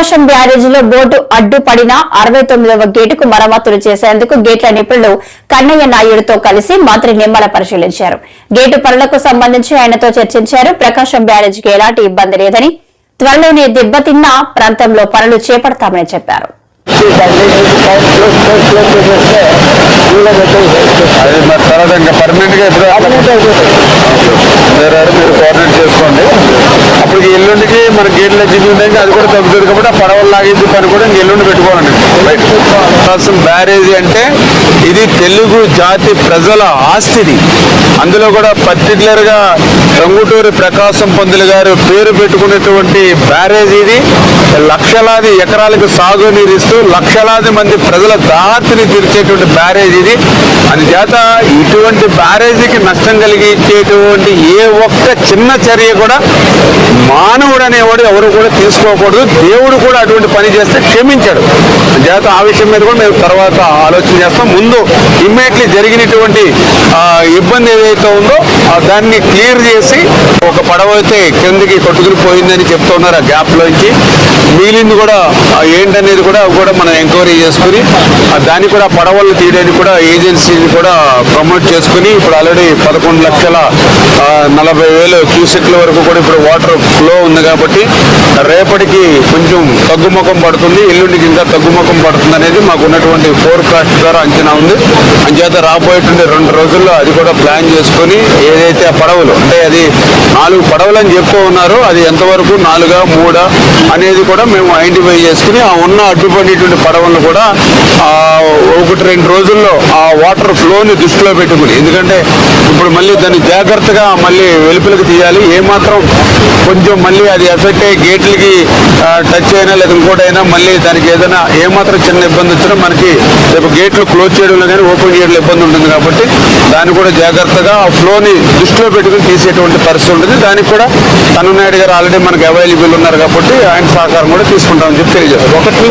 ప్రకాశం బ్యారేజీలో boat అడ్డుపడిన అరవై తొమ్మిదవ గేటుకు మరమ్మతులు చేసేందుకు గేట్ల నిపుణులు కన్నయ్య నాయుడుతో కలిసి మంత్రి నిమ్మల పరిశీలించారు. గేటు పనులకు సంబంధించి ఆయనతో చర్చించారు. ప్రకాశం బ్యారేజీకి ఎలాంటి ఇబ్బంది లేదని త్వరలోనే దెబ్బతిన్న ప్రాంతంలో పనులు చేపడతామని చెప్పారు. తర్వాత ఇంకా పర్మనెంట్గా ఎప్పుడు గేట్ల ఉంటే అది కూడా తగ్గుతుంది కాబట్టి ఆ పడవలు లాగింది పని కూడా ఎల్లుండి పెట్టుకోవాలండి. ప్రకాశం బ్యారేజీ అంటే ఇది తెలుగు జాతి ప్రజల ఆస్తిది. అందులో కూడా పర్టికులర్గా రంగుటూరి ప్రకాశం పంతులు గారు పేరు పెట్టుకున్నటువంటి బ్యారేజ్ ఇది. లక్షలాది ఎకరాలకు సాగునీరు ఇస్తూ లక్షలాది మంది ప్రజల దాహతిని తీర్చేటువంటి బ్యారేజ్ ఇది. అందుచేత ఇటువంటి బ్యారేజీకి నష్టం కలిగించేటువంటి ఏ ఒక్క చిన్న చర్య కూడా మానవుడు అనేవాడు ఎవరు కూడా తీసుకోకూడదు దేవుడు కూడా అటువంటి పని చేస్తే క్షమించాడు. జాత ఆ విషయం మీద కూడా మేము తర్వాత ఆలోచన చేస్తాం. ముందు ఇమ్మీడియట్లీ జరిగినటువంటి ఇబ్బంది ఏదైతే ఉందో దాన్ని క్లియర్ చేసి ఒక పడవ అయితే కిందకి కొట్టుకుని పోయిందని చెప్తున్నారు ఆ గ్యాప్ లోంచి. మిగిలింది కూడా ఏంటనేది కూడా కూడా మనం ఎంక్వైరీ చేసుకుని దాన్ని కూడా పడవలు తీయడానికి కూడా ఏజెన్సీని కూడా ప్రమోట్ చేసుకుని ఇప్పుడు ఆల్రెడీ పదకొండు లక్షల నలభై వేలు క్యూసెట్ల వరకు కూడా ఇప్పుడు వాటర్ స్లో ఉంది కాబట్టి రేపటికి కొంచెం తగ్గుముఖం పడుతుంది ఎల్లుండికి ఇంకా తగ్గుముఖం పడుతుంది అనేది మాకు ఉన్నటువంటి ఫోర్కాస్ట్ ద్వారా అంచనా ఉంది. అంచేత రాబోయేటువంటి రెండు రోజుల్లో అది కూడా ప్లాన్ చేసుకొని ఏదైతే ఆ పడవలు అంటే అది నాలుగు పడవలు అని చెప్తూ ఉన్నారు అది ఎంతవరకు నాలుగా మూడా అనేది కూడా మేము ఐడెంటిఫై చేసుకుని ఆ ఉన్న అడ్డుపడేటువంటి పడవలను కూడా ఒకటి రెండు రోజుల్లో ఆ వాటర్ ఫ్లోని దృష్టిలో పెట్టుకుని. ఎందుకంటే ఇప్పుడు మళ్ళీ దాన్ని జాగ్రత్తగా మళ్ళీ వెలుపులకు తీయాలి. ఏమాత్రం కొంచెం మళ్ళీ అది ఎఫెక్ట్ అయ్యి గేట్లకి టచ్ అయినా లేదా ఇంకోటైనా అయినా మళ్ళీ దానికి ఏదైనా ఏమాత్రం చిన్న ఇబ్బంది వచ్చినా మనకి రేపు గేట్లు క్లోజ్ చేయడంలో కానీ ఓపెన్ చేయడంలో ఇబ్బంది ఉంటుంది కాబట్టి దాన్ని కూడా జాగ్రత్తగా ఆ ఫ్లోని దృష్టిలో పెట్టుకుని తీసేటువంటి పరిస్థితి ఉంటుంది. దానికి కూడా తమిళనాయుడు గారు ఆల్రెడీ మనకి అవైలబుల్ ఉన్నారు కాబట్టి ఆయన సహకారం కూడా తీసుకుంటామని చెప్పి తెలియజేస్తారు ఒకటి